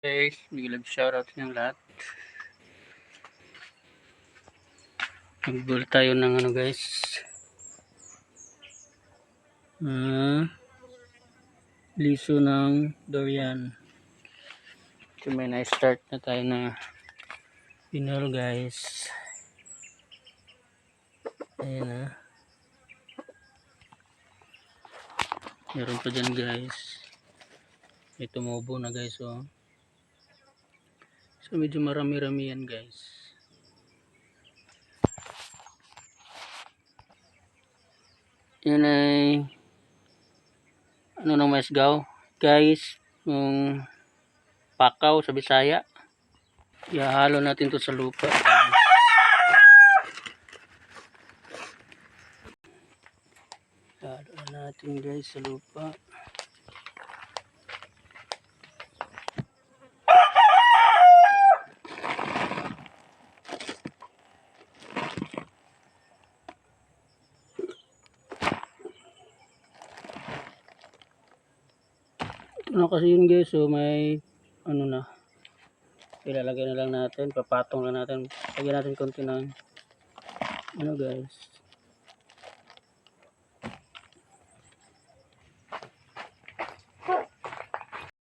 guys, big love shoutout sa lahat. Nagbul tayo ng ano guys. Ah, liso ng durian. So may na-start na tayo na pinol guys. Ayan na. Meron pa dyan guys. May tumubo na guys oh. So medyo marami-rami yan guys. Yan ay ano ng masgaw guys yung pakaw sa Bisaya. Ihalo natin to sa lupa. Ihalo na natin guys sa lupa. Ito na kasi yun guys, so may ano na. Ilalagay na lang natin, papatong lang natin. Lagyan natin konti ng ano guys.